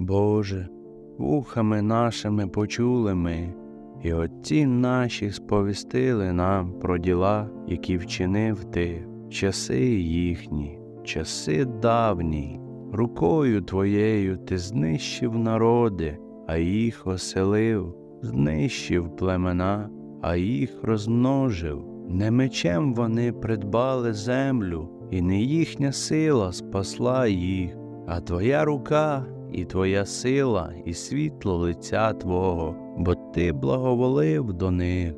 Боже, вухами нашими почули ми, і отці наші сповістили нам про діла, які вчинив Ти, часи їхні, часи давні. Рукою Твоєю Ти знищив народи, а їх оселив, знищив племена, а їх розмножив. Не мечем вони придбали землю, і не їхня сила спасла їх, а Твоя рука і Твоя сила, і світло лиця Твого, бо Ти благоволив до них.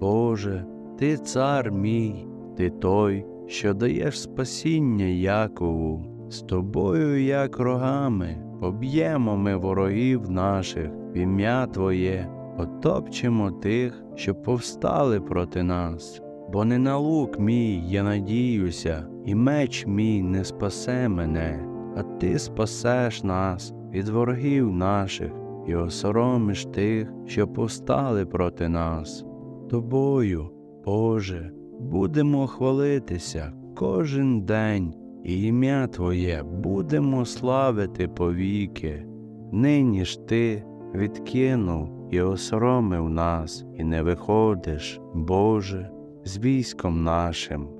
Боже, Ти цар мій, Ти той, що даєш спасіння Якову, з тобою, як рогами, поб'ємо ми ворогів наших в ім'я Твоє, потопчемо тих, що повстали проти нас. Бо не на лук мій я надіюся, і меч мій не спасе мене, а ти спасеш нас від ворогів наших і осоромиш тих, що повстали проти нас. Тобою, Боже, будемо хвалитися кожен день, і ім'я Твоє будемо славити повіки. Нині ж ти відкинув і осоромив нас, і не виходиш, Боже, з військом нашим.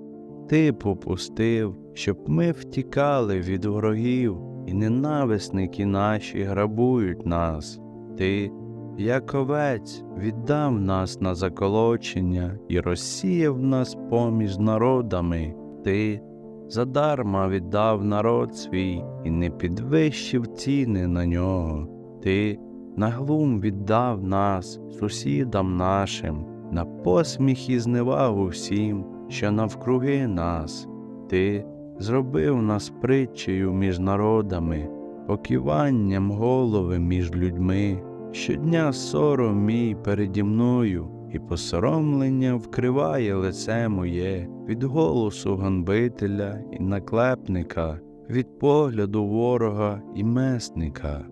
Ти попустив, щоб ми втікали від ворогів, і ненависники наші грабують нас. Ти, як овець, віддав нас на заколочення і розсіяв нас поміж народами. Ти задарма віддав народ свій і не підвищив ціни на нього. Ти на глум віддав нас сусідам нашим, на посміх і зневагу всім, що навкруги нас. Ти зробив нас притчею між народами, покиванням голови між людьми. Щодня сором мій переді мною, і посоромлення вкриває лице моє від голосу ганбителя і наклепника, від погляду ворога і месника.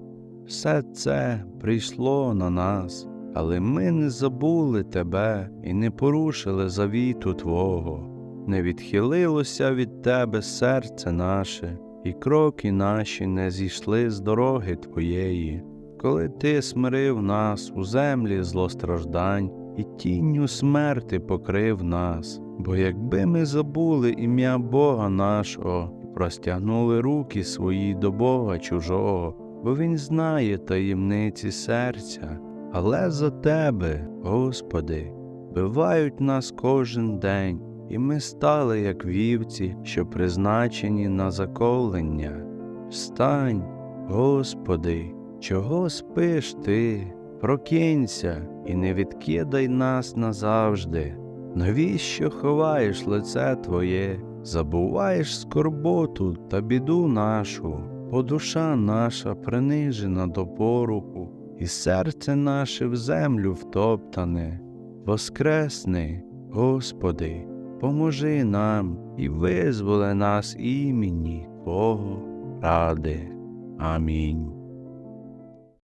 Все це прийшло на нас, але ми не забули тебе і не порушили завіту Твого, не відхилилося від Тебе серце наше, і кроки наші не зійшли з дороги Твоєї, коли Ти смирив нас у землі злостраждань і тінню смерти покрив нас, бо якби ми забули ім'я Бога нашого і простягнули руки свої до Бога чужого, бо Він знає таємниці серця, але за Тебе, Господи, бивають нас кожен день, і ми стали, як вівці, що призначені на заколення. Встань, Господи, чого спиш ти? Прокинься і не відкидай нас назавжди. Навіщо ховаєш лице Твоє, забуваєш скорботу та біду нашу, бо душа наша принижена до поруху, і серце наше в землю втоптане. Воскресни, Господи, поможи нам і визволи нас імені Твого ради. Амінь.